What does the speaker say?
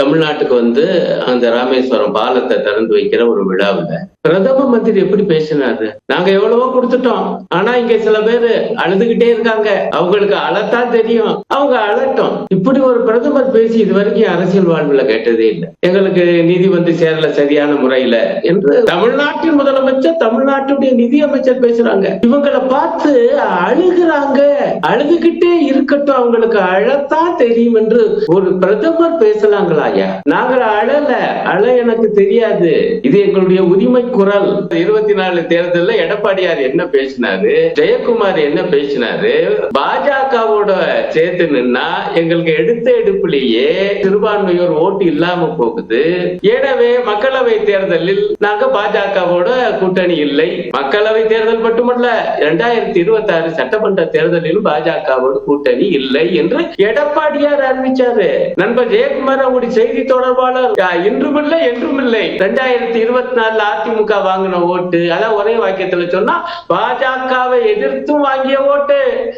தமிழ்நாட்டுக்கு வந்து அந்த ராமேஸ்வரம் பாலத்தை திறந்து வைக்கிற ஒரு விழாவுல பிரதம மந்திரி எப்படி பேசினாரு? நாங்க எவ்வளவோ கொடுத்துட்டோம். ஆனா இங்க சில பேரு அழுதுகிட்டே இருக்காங்க. அவங்களுக்கு அழத்தான் தெரியும். அவங்க அழட்டும். இப்படி ஒரு பிரதமர் பேசி இது வரைக்கும் அரசியல் வாழ்வுல கேட்டதே இல்லை. எங்களுக்கு நிதி வந்து சேரல சரியான முறையில என்று தமிழ்நாட்டின் முதலமைச்சர் தமிழ்நாட்டுடைய நிதி அமைச்சர் பேசுறாங்க. இவங்களை பார்த்து அழுகுறாங்க. அழுதுகிட்டே இருக்கட்டும் அவங்களுக்கு அழத்தான் தெரியும் என்று ஒரு பிரதமர் பேசலாங்களாயா நாங்கள் அழல அழ எனக்கு தெரியாது. இது எங்களுடைய உரிமை குரல். இருபத்தி நாலு தேர்தலில் எடப்பாடியார் என்ன பேசினாரு ஜெயக்குமார் என்ன பேசினாரு பாஜகவோட சேர்த்து நின்னா எங்களுக்கு எடுத்த எடுப்புலயே சிறுபான்மையோர் ஓட்டு இல்லாம போகுது. எனவே மக்களவை தேர்தலில் நாங்க பாஜகவோட கூட்டணி இல்லை. மக்களவை தேர்தல் மட்டுமல்ல இரண்டாயிரத்தி இருபத்தி ஆறு சட்டமன்ற தேர்தலிலும் பாஜகவோட கூட்டணி இல்லை என்று எடப்பாடியார் அறிவிச்சாரு. நண்பர் ஜெயக்குமார் அவருடைய செய்தி தொடர்பாளர். இன்றும் இல்லை என்றும் இல்லை ரெண்டாயிரத்தி இருபத்தி நாலுல அதிமுக வாங்கின ஓட்டு. அதான் ஒரே வாக்கியத்துல சொன்னா பாஜகவை எதிர்த்தும் வாங்கிய ஓட்டு.